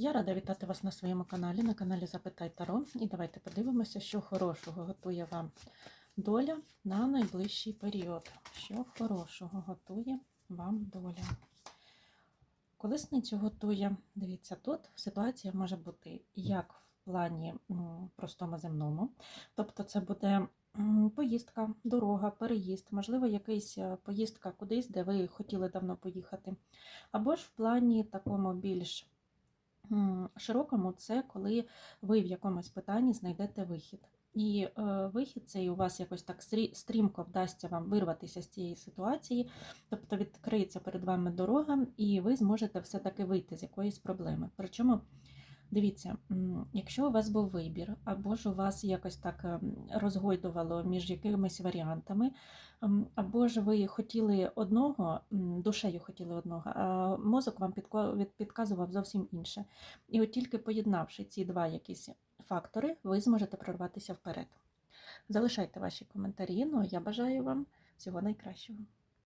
Я рада вітати вас на своєму каналі, на каналі Запитай Таро. І давайте подивимося, що хорошого готує вам доля на найближчий період. Що хорошого готує вам доля. Колесницю готує, дивіться, тут ситуація може бути як в плані простому земному, тобто це буде поїздка, дорога, переїзд, можливо, якась е, поїздка кудись, де ви хотіли давно поїхати. Або ж в плані такому більш широкому, це коли ви в якомусь питанні знайдете вихід. І е, вихід цей у вас якось так стрі- стрімко вдасться вам вирватися з цієї ситуації, тобто відкриється перед вами дорога, і ви зможете все-таки вийти з якоїсь проблеми. Причому, дивіться, якщо у вас був вибір, або ж у вас якось так ем, розгойдувало між якимись варіантами, ем, або ж ви хотіли одного, душею хотіли одного, а мозок вам підказував зовсім інше. І от тільки поєднавши ці два якісь фактори, ви зможете прорватися вперед. Залишайте ваші коментарі. Ну а я бажаю вам всього найкращого.